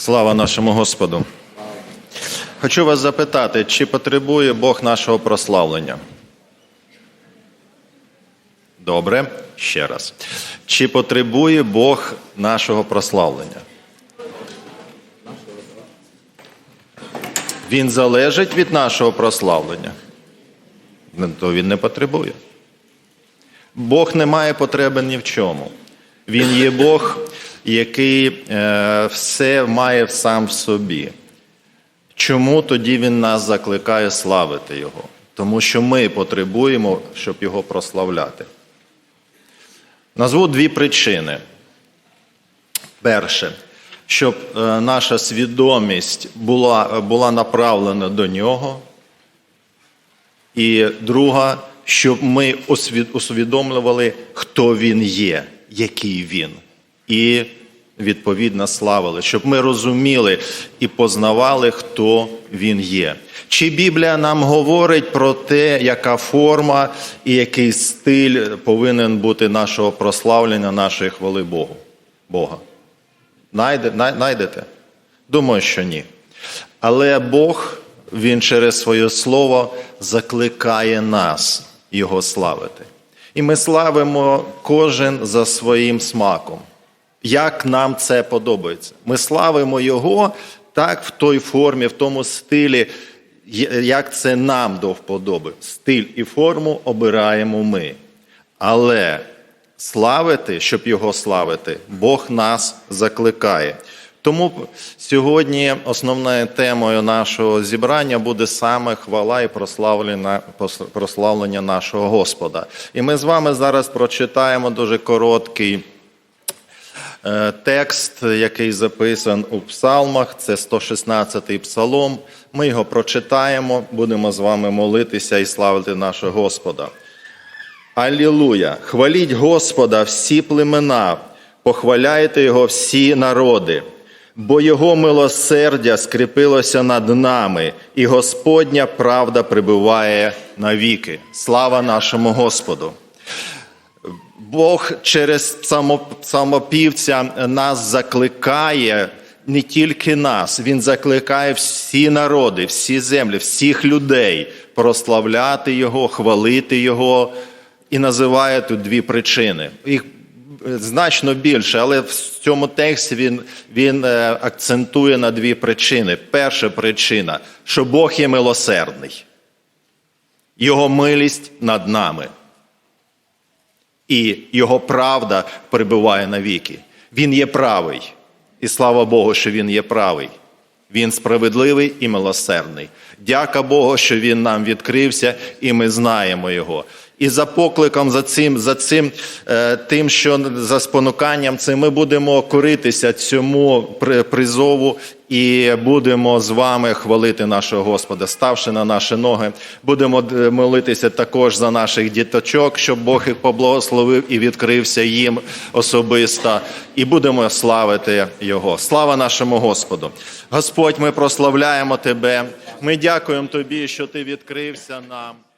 Слава нашому Господу. Хочу вас запитати, чи потребує Бог нашого прославлення? Добре, ще раз. Чи потребує Бог нашого прославлення? Він залежить від нашого прославлення? То він не потребує. Бог не має потреби ні в чому. Він є Бог, який е, все має сам в собі. Чому тоді він нас закликає славити Його? Тому що ми потребуємо, щоб його прославляти. Назву дві причини. Перше, щоб е, наша свідомість була, була направлена до нього. І друга, щоб ми усвідомлювали, хто він є, який він. І відповідно славили, щоб ми розуміли і познавали, хто він є. Чи Біблія нам говорить про те, яка форма і який стиль повинен бути нашого прославлення, нашої хвали Богу? Бога? Найде, най- найдете? Думаю, що ні. Але Бог, Він через своє слово закликає нас Його славити. І ми славимо кожен за своїм смаком. Як нам це подобається? Ми славимо Його так в той формі, в тому стилі, як це нам до вподоби. Стиль і форму обираємо ми. Але славити, щоб його славити, Бог нас закликає. Тому сьогодні основною темою нашого зібрання буде саме хвала і прославлення, прославлення нашого Господа. І ми з вами зараз прочитаємо дуже короткий текст, який записан у псалмах. Це 116-й псалом. Ми його прочитаємо, будемо з вами молитися і славити нашого Господа. Алілуя! Хваліть Господа всі племена, похваляйте Його всі народи, бо Його милосердя скріпилося над нами, і Господня правда прибуває навіки. Слава нашому Господу! Бог через псалмопівця нас закликає не тільки нас, Він закликає всі народи, всі землі, всіх людей прославляти Його, хвалити Його і називає тут дві причини. Їх значно більше, але в цьому тексті він, він е, акцентує на дві причини. Перша причина, що Бог є милосердний, Його милість над нами і його правда перебуває навіки. Він є правий. І слава Богу, що він є правий. Він справедливий і милосердний. Дяка Богу, що він нам відкрився, і ми знаємо його. І за покликом, за цим, за цим е, тим, що за спонуканням цим ми будемо коритися цьому при- призову і будемо з вами хвалити нашого Господа, ставши на наші ноги, будемо молитися також за наших діточок, щоб Бог їх поблагословив і відкрився їм особисто, і будемо славити Його. Слава нашому Господу! Господь, ми прославляємо Тебе. Ми дякуємо Тобі, що Ти відкрився нам.